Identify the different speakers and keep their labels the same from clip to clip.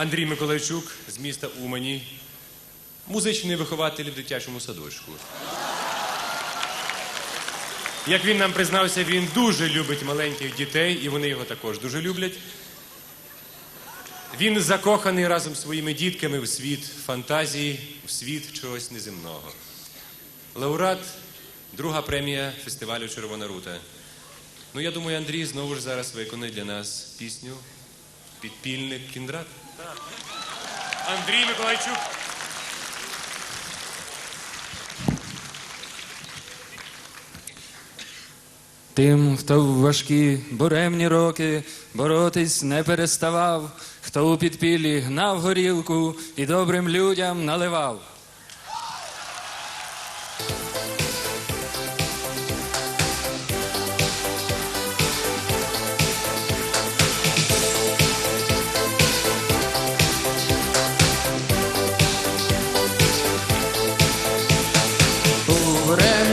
Speaker 1: Андрій Миколайчук з міста Умані, музичний вихователь в дитячому садочку. Як він нам признався, він дуже любить маленьких дітей, і вони його також дуже люблять. Він закоханий разом з своїми дітками в світ фантазії, в світ чогось неземного. Лауреат, друга премія фестивалю Червона рута. Ну, я думаю, Андрій знову ж зараз виконає для нас пісню Підпільник Кіндрат. Андрій Миколайчук.
Speaker 2: Тим, хто в важкі буремні роки боротись не переставав, хто у підпіллі гнав горілку і добрим людям наливав.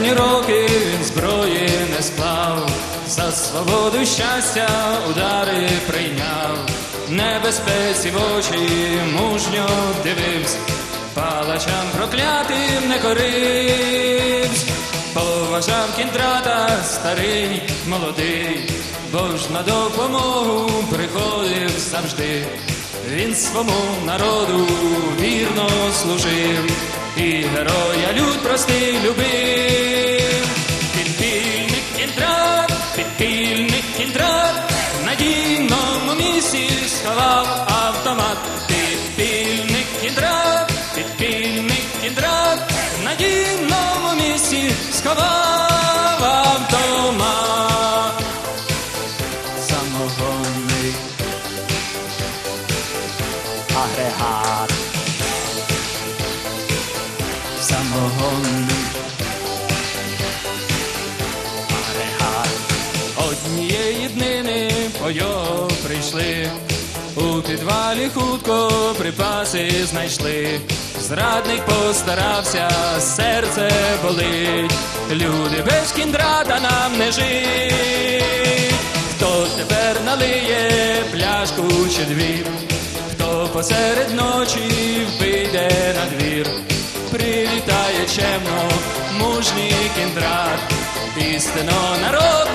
Speaker 2: Буремні роки він зброї не склав, за свободу щастя удари прийняв, небезпеці в очі мужньо дивився, палачам проклятим не коривсь, поважав кіндрата старий, молодий, бо ж на допомогу приходив завжди. Він свому народу вірно служив, і героя люд простий місці сховав автомат. Підпільник кіндрат, підпільник кіндрат, в надійному місці сховав автомат. Самогонний агрегат. Самогонний його прийшли. У підвалі хутко припаси знайшли. Зрадник постарався, серце болить. Люди без кіндрата нам не жить. Хто тепер налиє пляшку чи дві? Хто посеред ночі вийде на двір, прилітає чемно мужній кіндрат, істинно народний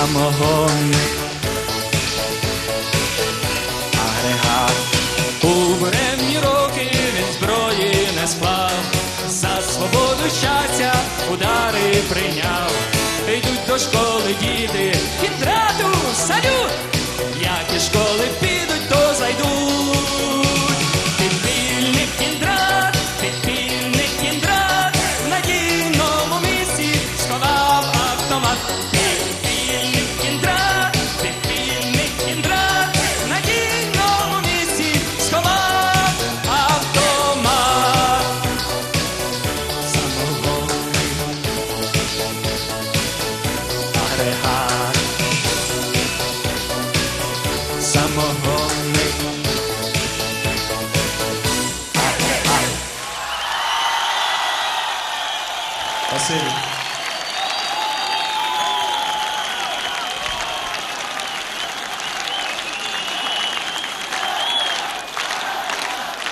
Speaker 2: Самогонний агрегат. У беремні роки він зброї не склав, за свободу щастя удари прийняв. Йдуть до школи діти, кіндрату салют! Агрегат.
Speaker 1: Спасибі.